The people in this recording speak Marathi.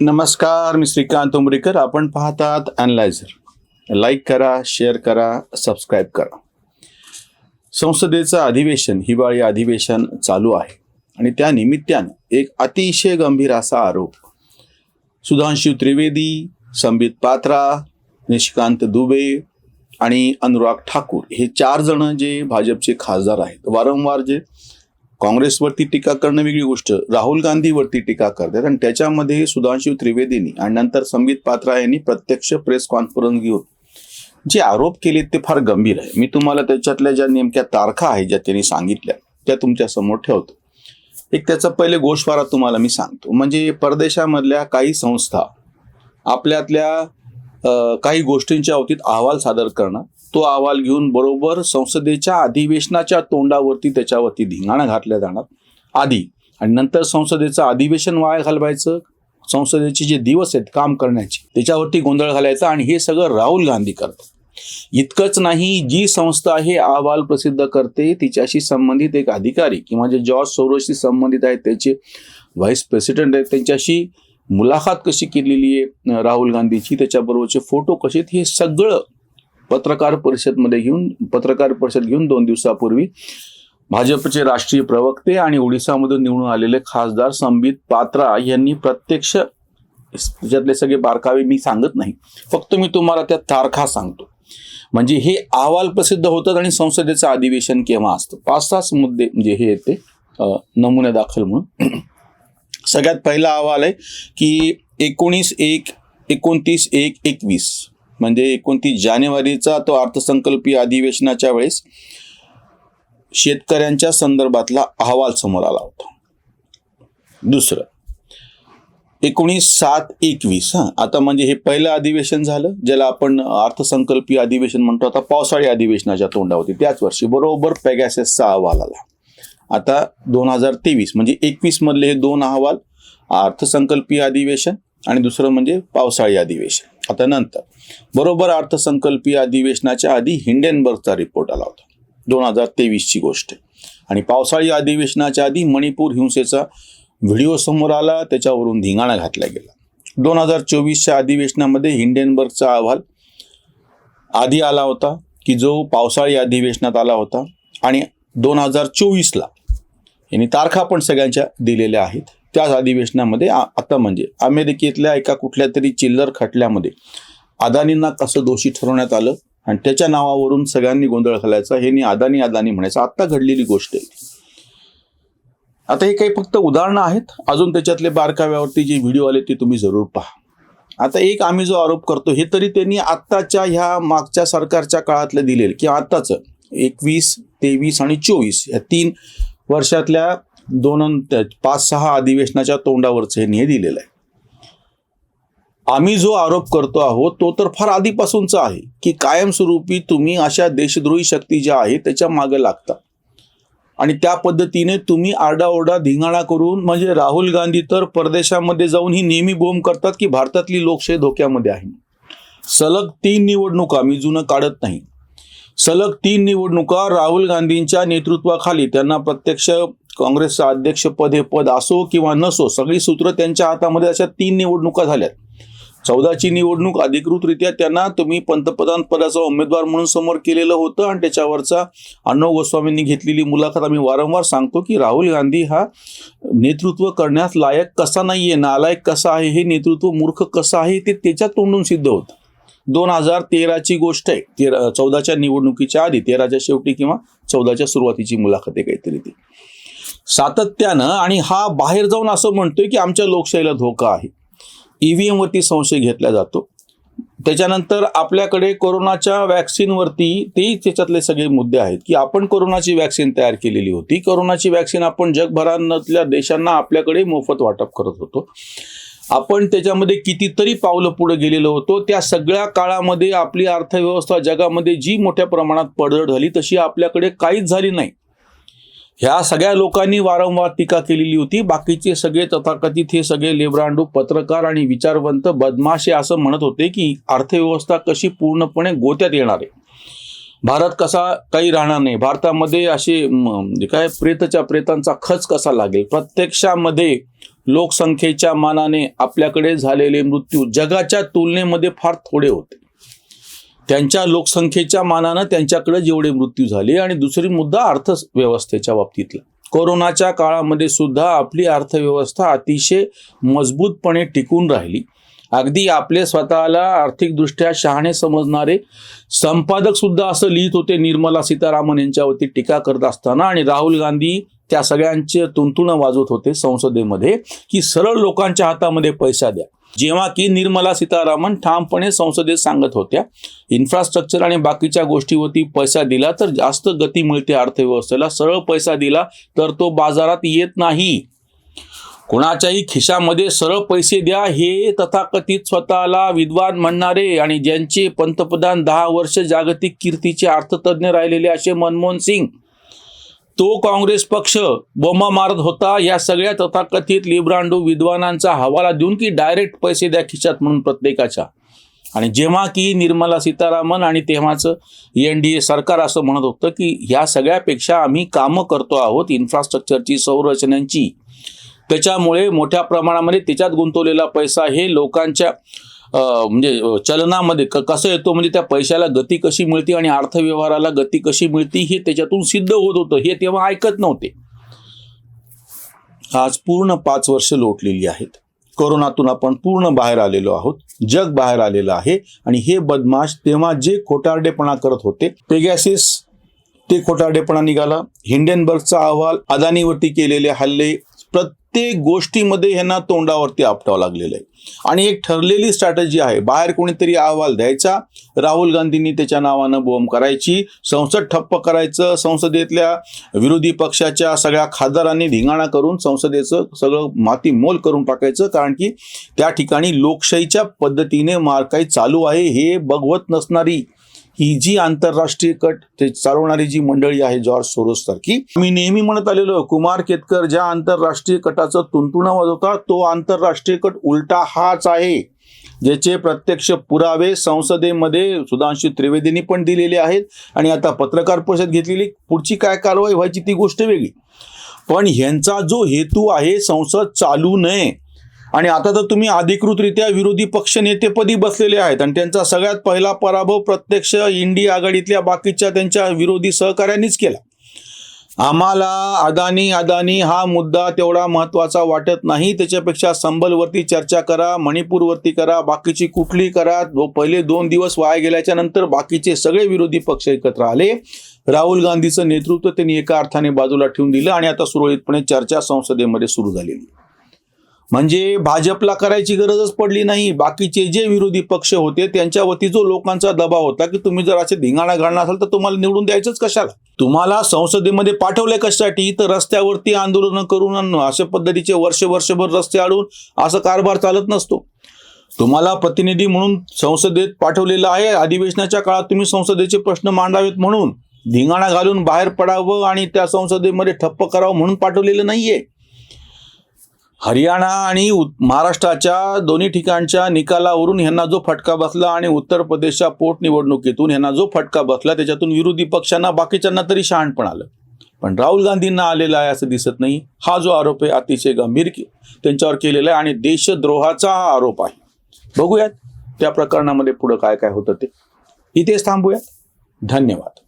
नमस्कार मी श्रीकांत उमरीकर. आपण पाहतात अनलायझर लाईक करा शेअर करा सबस्क्राईब करा. संसदेचं अधिवेशन हिवाळी अधिवेशन चालू आहे. आणि त्या निमित्तानं एक अतिशय गंभीर असा आरोप. सुधांशु त्रिवेदी संबित पात्रा निशिकांत दुबे आणि अनुराग ठाकूर हे चार जण जे भाजपचे खासदार आहेत. वारंवार जे काँग्रेसवरती टीका करणं वेगळी गोष्ट. राहुल गांधीवरती टीका करतात आणि त्याच्यामध्ये सुधांशु त्रिवेदींनी आणि नंतर संबित पात्रा यांनी प्रत्यक्ष प्रेस कॉन्फरन्स घेऊन जे आरोप केले ते फार गंभीर आहे. मी तुम्हाला त्याच्यातल्या ज्या नेमक्या तारखा आहेत ज्या त्यांनी सांगितल्या त्या तुमच्यासमोर ठेवतो. एक त्याचा पहिले गोषवारा तुम्हाला मी सांगतो. म्हणजे परदेशामधल्या काही संस्था आपल्यातल्या काही गोष्टींच्या बाबतीत अहवाल सादर करणं तो अहवाल घेऊन बरोबर संसदेच्या अधिवेशनाच्या तोंडावरती त्याच्यावरती धिंगाणा घातल्या जाणार. आधी. आणि नंतर संसदेचं अधिवेशन वाया घालवायचं. संसदेचे जे दिवस आहेत काम करण्याचे त्याच्यावरती गोंधळ घालायचा आणि हे सगळं राहुल गांधी करतात. इतकंच नाही जी संस्था हे अहवाल प्रसिद्ध करते तिच्याशी संबंधित एक अधिकारी किंवा जे जॉर्ज सोरोशी संबंधित आहेत त्याचे व्हाईस प्रेसिडेंट आहेत त्यांच्याशी मुलाखत कशी केलेली आहे राहुल गांधीची त्याच्याबरोबरचे फोटो कसे हे सगळं पत्रकार परिषदमध्ये घेऊन पत्रकार परिषद घेऊन दोन दिवसापूर्वी भाजपचे राष्ट्रीय प्रवक्ते आणि ओडिसामधून निवडून आलेले खासदार संबित पात्रा यांनी प्रत्यक्ष त्याच्यातले सगळे बारकावे मी सांगत नाही फक्त मी तुम्हाला त्या तारखा सांगतो. म्हणजे हे अहवाल प्रसिद्ध होतात आणि संसदेचं अधिवेशन केव्हा असतं? पाच सहाच मुद्दे म्हणजे हे येते नमुने दाखल म्हणून. सगळ्यात पहिला अहवाल आहे की एकोणीस एक एकोणतीस एक एकवीस. म्हणजे एकोणतीस जानेवारीचा तो अर्थसंकल्पीय अधिवेशनाच्या वेळेस शेतकऱ्यांच्या संदर्भातला अहवाल समोर आला होता. दुसरं एकोणीस सात एकवीस हा आता म्हणजे हे पहिलं अधिवेशन झालं ज्याला आपण अर्थसंकल्पीय अधिवेशन म्हणतो आता पावसाळी अधिवेशनाच्या तोंडावरती त्याच वर्षी बरोबर पॅगॅसेसचा अहवाल आला. आता दोन हजार तेवीस म्हणजे एकवीस मधले हे दोन अहवाल अर्थसंकल्पीय अधिवेशन आणि दुसरं म्हणजे पावसाळी अधिवेशन. आता नंतर. बरोबर अर्थसंकल्पीय अधिवेशनाच्या आधी हिंडेनबर्गचा रिपोर्ट आला होता. दोन हजार तेवीसची गोष्ट आणि पावसाळी अधिवेशनाच्या आधी मणिपूर हिंसेचा व्हिडिओ समोर आला त्याच्यावरून धिंगाणा घातला गेला. दोन हजार चोवीसच्या अधिवेशनामध्ये हिंडेनबर्गचा अहवाल आधी आला होता की जो पावसाळी अधिवेशनात आला होता. आणि दोन हजार चोवीसला यांनी तारखा पण सगळ्यांच्या दिलेल्या आहेत. त्याच अधिवेशनामध्ये आता म्हणजे अमेरिकेतल्या एका कुठल्या तरी चिल्लर खटल्यामध्ये अदानींना कसं दोषी ठरवण्यात आलं आणि त्याच्या नावावरून सगळ्यांनी गोंधळ घालायचा हे नि अदानी अदानी म्हणायचं. आत्ता घडलेली गोष्ट आहे. आता हे काही फक्त उदाहरणं आहेत. अजून त्याच्यातले बारकाव्यावरती जे व्हिडिओ आले ते तुम्ही जरूर पहा. आता एक आम्ही जो आरोप करतो हे तरी त्यांनी आत्ताच्या ह्या मागच्या सरकारच्या काळातलं दिलेलं किंवा आत्ताचं एकवीस तेवीस आणि चोवीस या तीन वर्षातल्या दोन पाच सहा अधिवेशनाच्या तोंडावरचं हे हे दिलेलं आहे. आम्ही जो आरोप करतो आहोत तो तर फार आधीपासूनचा आहे की कायमस्वरूपी तुम्ही अशा देशद्रोही शक्ती ज्या आहेत त्याच्यामागे लागता. आणि त्या पद्धतीने तुम्ही आरडाओरडा धिंगाणा करून म्हणजे राहुल गांधी तर परदेशामध्ये जाऊन ही नेहमी बोंब करतात की भारतातली लोकशाही धोक्यामध्ये आहे. सलग तीन निवडणुका मी जुनं काढत नाही. सलग तीन निवडणुका राहुल गांधींच्या नेतृत्वाखाली. त्यांना प्रत्यक्ष काँग्रेसचं अध्यक्षपद हे पद असो किंवा नसो सगळी सूत्र त्यांच्या हातामध्ये अशा तीन निवडणुका झाल्यात. चौदाची निवडणूक अधिकृतरित्या त्यांना तुम्ही पंतप्रधान पदाचा उमेदवार म्हणून समोर केलेलं होतं आणि त्याच्यावरचा अर्णव गोस्वामींनी घेतलेली मुलाखत आम्ही वारंवार सांगतो की राहुल गांधी हा नेतृत्व करण्यास लायक कसा नाहीये नालायक कसा आहे हे नेतृत्व मूर्ख कसं आहे ते त्याच्या तोंडून सिद्ध होतं. दोन हजार तेराची गोष्ट आहे. तेरा चौदाच्या निवडणुकीच्या आधी तेराच्या शेवटी किंवा चौदाच्या सुरुवातीची मुलाखत आहे काहीतरी ती. सातत्यानं आणि हा बाहेर जाऊन असं म्हणतोय की आमच्या लोकशाहीला धोका आहे. ईव्हीएमवरती संशय घेतला जातो. त्याच्यानंतर आपल्याकडे कोरोनाच्या वॅक्सिनवरती तेही त्याच्यातले सगळे मुद्दे आहेत की आपण कोरोनाची वॅक्सिन तयार केलेली होती. कोरोनाची वॅक्सिन आपण जगभरातल्या देशांना आपल्याकडे मोफत वाटप करत होतो. आपण त्याच्यामध्ये कितीतरी पावलं पुढे गेलेलो होतो. त्या सगळ्या काळामध्ये आपली अर्थव्यवस्था जगामध्ये जी मोठ्या प्रमाणात पडझड झाली तशी आपल्याकडे काहीच झाली नाही. ह्या सगळ्या लोकांनी वारंवार टीका केलेली होती. बाकीचे सगळे तथाकथित हे सगळे लेब्रांडू पत्रकार आणि विचारवंत बदमाशे असं म्हणत होते की अर्थव्यवस्था कशी पूर्णपणे गोत्यात येणार आहे. भारत कसा काही राहणार नाही. भारतामध्ये असे म्हणजे काय प्रेतच्या प्रेतांचा खच कसा लागेल? प्रत्यक्षामध्ये लोकसंख्येच्या मानाने आपल्याकडे झालेले मृत्यू जगाच्या तुलनेमध्ये फार थोडे होते. त्यांच्या लोकसंख्येच्या मानानं त्यांच्याकडे जेवढे मृत्यू झाले आणि दुसरी मुद्दा अर्थव्यवस्थेच्या बाबतीतला. कोरोनाच्या काळामध्ये सुद्धा आपली अर्थव्यवस्था अतिशय मजबूतपणे टिकून राहिली. अगदी आपले स्वतःला आर्थिकदृष्ट्या शहाणे समजणारे संपादक सुद्धा असं लिहित होते निर्मला सीतारामन यांच्यावरती टीका करत असताना. आणि राहुल गांधी त्या सगळ्यांचे तुंतुणं वाजवत होते संसदेमध्ये की सरळ लोकांच्या हातामध्ये पैसा द्या. जेव्हा की निर्मला सीतारामन ठामपणे संसदेत सांगत होत्या इन्फ्रास्ट्रक्चर आणि बाकीच्या गोष्टीवरती पैसा दिला तर जास्त गती मिळते अर्थव्यवस्थेला. सरळ पैसा दिला तर तो बाजारात येत नाही. कुणाच्याही खिशामध्ये सरळ पैसे द्या हे तथाकथित स्वतःला विद्वान म्हणणारे आणि ज्यांचे पंतप्रधान दहा वर्ष जागतिक कीर्तीचे अर्थतज्ञ राहिलेले असे मनमोहन सिंग. तो काँग्रेस पक्ष बोंबा मारत होता. या सगळ्या तथाकथित लिब्रांडो विद्वानांचा हवाला देऊन की डायरेक्ट पैसे द्या खिशात म्हणून प्रत्येकाच्या. आणि जेव्हा की निर्मला सीतारामन आणि तेव्हाचं एन डी ए सरकार असं म्हणत होतं की ह्या सगळ्यापेक्षा आम्ही कामं करतो आहोत इन्फ्रास्ट्रक्चरची संरचनांची. त्याच्यामुळे मोठ्या प्रमाणामध्ये त्याच्यात गुंतवलेला पैसा हे लोकांच्या म्हणजे चलनामध्ये क कसं येतो म्हणजे त्या पैशाला गती कशी मिळते आणि अर्थव्यवहाराला गती कशी मिळते हे त्याच्यातून सिद्ध होत होतं हे तेव्हा ऐकत नव्हते. आज पूर्ण पाच वर्ष लोटलेली आहेत. कोरोनातून आपण पूर्ण बाहेर आलेलो आहोत. जग बाहेर आलेलं आहे आणि हे बदमाश तेव्हा जे खोटारडेपणा करत होते पेगॅसिस ते खोटारडेपणा निघाला. हिंडेनबर्गचा अहवाल अदानीवरती केलेले हल्ले प्रत प्रत्येक गोष्टीमध्ये ह्यांना तोंडावरती आपटावं लागलेलं आहे. आणि एक ठरलेली स्ट्रॅटजी आहे. बाहेर कोणीतरी अहवाल द्यायचा राहुल गांधींनी त्याच्या नावानं बोंब करायची संसद ठप्प करायचं संसदेतल्या विरोधी पक्षाच्या सगळ्या खासदारांनी धिंगाणा करून संसदेचं सगळं माती मोल करून टाकायचं कारण की त्या ठिकाणी लोकशाहीच्या पद्धतीने मारकाई चालू आहे हे बघवत नसणारी ही जी आंतरराष्ट्रीय कट ते चालवणारी जी मंडळी आहे जॉर्ज सोरोस सारखी मी नेहमी म्हणत आलेलो कुमार केतकर ज्या आंतरराष्ट्रीय कटाचं तुंतुणा वाजवता तो आंतरराष्ट्रीय कट उलटा हाच आहे ज्याचे प्रत्यक्ष पुरावे संसदेमध्ये सुधांशु त्रिवेदींनी पण दिलेले आहेत आणि आता पत्रकार परिषद घेतलेली पुढची काय कारवाई व्हायची ती गोष्ट वेगळी. पण ह्यांचा जो हेतू आहे संसद चालू नये आणि आता तर तुम्ही अधिकृतरित्या विरोधी पक्ष नेतेपदी बसलेले आहेत. आणि त्यांचा सगळ्यात पहिला पराभव प्रत्यक्ष इंडिया आघाडीतल्या बाकीच्या त्यांच्या विरोधी सहकाऱ्यांनीच केला. आम्हाला अदानी अदानी हा मुद्दा तेवढा महत्त्वाचा वाटत नाही. त्याच्यापेक्षा संबलवरती चर्चा करा मणिपूरवरती करा बाकीची कुठली करा. पहिले दोन दिवस वाया गेल्याच्यानंतर बाकीचे सगळे विरोधी पक्ष एकत्र आले. राहुल गांधीचं नेतृत्व त्यांनी एका अर्थाने बाजूला ठेवून दिलं आणि आता सुरळीतपणे चर्चा संसदेमध्ये सुरू झालेली म्हणजे भाजपला करायची गरजच पडली नाही. बाकीचे जे विरोधी पक्ष होते त्यांच्यावरती जो लोकांचा दबाव होता की तुम्ही जर असे धिंगाणा घालणार असाल तर तुम्हाला निवडून द्यायचंच कशाला? तुम्हाला संसदेमध्ये पाठवले कशासाठी? तर रस्त्यावरती आंदोलनं करून अशा पद्धतीचे वर्ष वर्षभर रस्ते अडून असा कारभार चालत नसतो. तुम्हाला प्रतिनिधी म्हणून संसदेत पाठवलेलं आहे. अधिवेशनाच्या काळात तुम्ही संसदेचे प्रश्न मांडावेत म्हणून. धिंगाणा घालून बाहेर पडावं आणि त्या संसदेमध्ये ठप्प करावं म्हणून पाठवलेलं नाहीये. हरियाणा आणि उ- महाराष्ट्राच्या दोन्ही ठिकाणच्या निकालावरून ह्यांना जो फटका बसला आणि उत्तर प्रदेशच्या पोटनिवडणुकीतून ह्यांना जो फटका बसला त्याच्यातून विरोधी पक्षांना बाकीच्यांना तरी शहाणपण आलं. पण राहुल गांधींना आलेला आहे असं दिसत नाही. हा जो आरोप आहे अतिशय गंभीर त्यांच्यावर केलेला आहे आणि देशद्रोहाचा हा आरोप आहे. बघूयात त्या प्रकरणामध्ये पुढं काय काय होतं ते. इथेच थांबूयात. धन्यवाद.